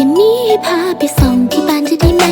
คืนนี้ให้พาไปส่งที่บ้านจะได้ไหม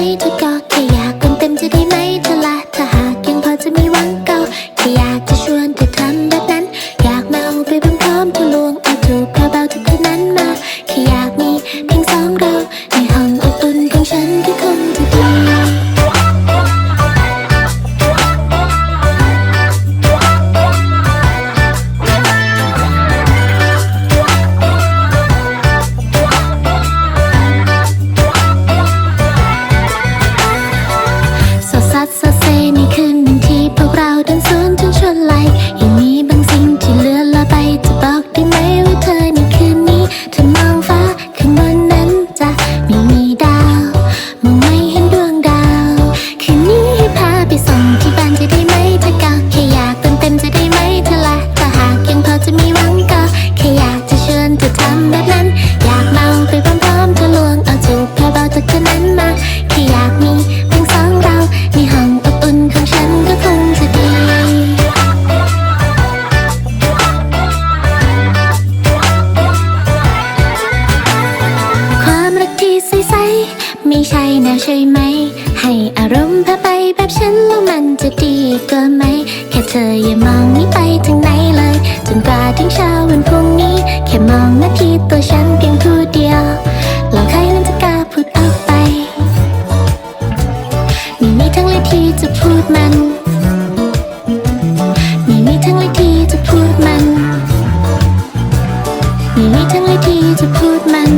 ส่งที่บ้านจะได้ไหมถ้าก็แค่อยากเติมเต็มจะได้ไหมเธอละถ้าหากยังพอจะมีหวังก็แค่อยากจะชวนเธอทำแบบนั้น อยากเมาไปพร้อมๆเธอลวงเอาจูบแค่เบาเธอคืนนั้นมาแค่อยากมีเพียงสองเราในห้องอบอุ่นของฉันก็คงจะดีความรักที่ใสๆไม่ใช่แนวใช่ไหมารมณ์พาไปแบบฉันแล้วมันจะดีกว่าไหม แค่เธออย่ามองนี้ไปถึงไหนเลย จนกว่าถึงเช้าวันพรุ่งนี้ แค่มองมาที่ตัวฉันเพียงผู้เดียวลองใครนั้นจะกล้าพูดออกไปไม่มีทั้งเลยที่จะพูดมันไม่มีทั้งเลยที่จะพูดมันไม่มีทั้งเลยที่จะพูดมัน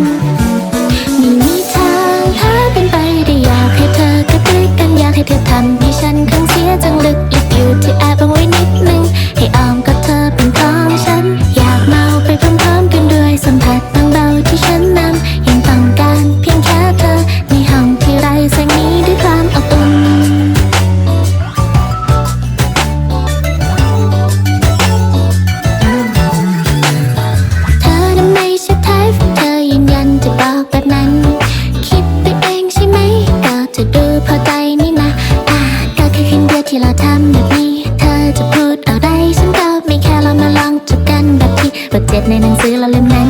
ที่เราทำแบบนี้ เธอจะพูดอะไรฉันก็ไม่แค่เรามาลองจบกันแบบที่บทเจ็ดในหนังสือเราเล่มนั้น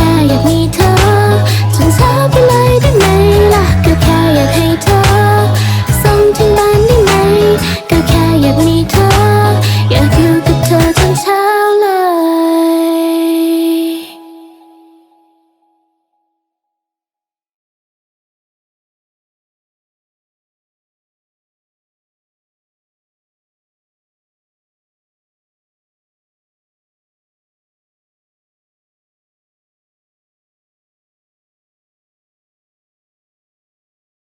ค่อยากมีเธอจนเช้าไปเลยได้ไหมล่ะ ก็แค่อยากให้เธอส่งถึงบ้านได้ไหม ก็แค่อยากมี